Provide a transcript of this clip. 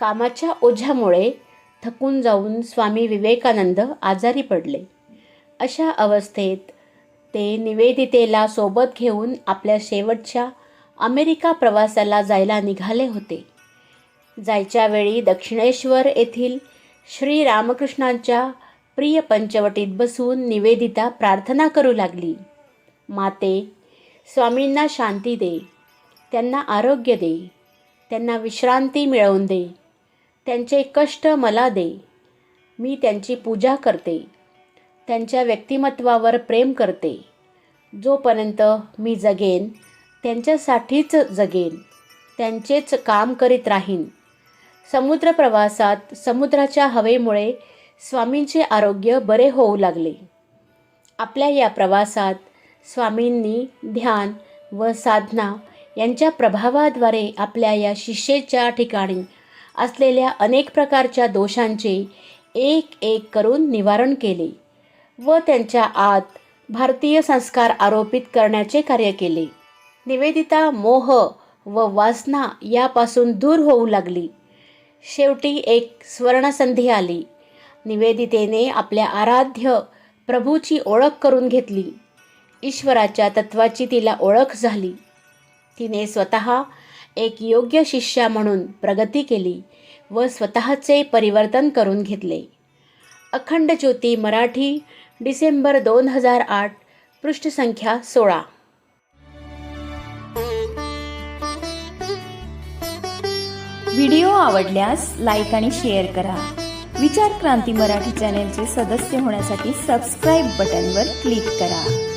कामाच्या ओझ्यामुळे थकून जाऊन स्वामी विवेकानंद आजारी पडले. अशा अवस्थेत ते निवेदितेला सोबत घेऊन आपल्या शेवटच्या अमेरिका प्रवासाला जायला निघाले होते. जायच्या वेळी दक्षिणेश्वर येथील श्री रामकृष्णांच्या प्रिय पंचवटीत बसून निवेदिता प्रार्थना करू लागली. माते स्वामींना शांती दे त्यांना आरोग्य दे त्यांना विश्रांती मिळवून दे. त्यांचे कष्ट मला दे. मी त्यांची पूजा करते. त्यांच्या व्यक्तिमत्वावर प्रेम करते. जोपर्यंत मी जगेन त्यांच्यासाठीच जगेन त्यांचेच काम करीत राहीन. समुद्र प्रवासात समुद्राच्या हवेमुळे स्वामींचे आरोग्य बरे होऊ लागले. आपल्या या प्रवासात स्वामींनी ध्यान व साधना यांच्या प्रभावाद्वारे आपल्या या शिष्येच्या ठिकाणी असलेल्या अनेक प्रकारच्या दोषांचे एक एक करून निवारण केले व त्यांच्या आत भारतीय संस्कार आरोपित करण्याचे कार्य केले. निवेदिता मोह व वासना यापासून दूर होऊ लागली. शेवटी एक स्वर्णसंधी आली. निवेदितेने आपल्या आराध्य प्रभूची ओळख करून घेतली. ईश्वराच्या तत्वाची तिला ओळख झाली. तिने स्वतः एक योग्य शिष्या म्हणून प्रगती केली व स्वतःचे परिवर्तन करून घेतले. अखंड ज्योती मराठी डिसेंबर दोन हजार आठ पृष्ठसंख्या सोळा. व्हिडिओ आवडल्यास लाईक आणि शेअर करा. विचार क्रांती मराठी चॅनेलचे सदस्य होण्यासाठी सबस्क्राईब बटनवर क्लिक करा.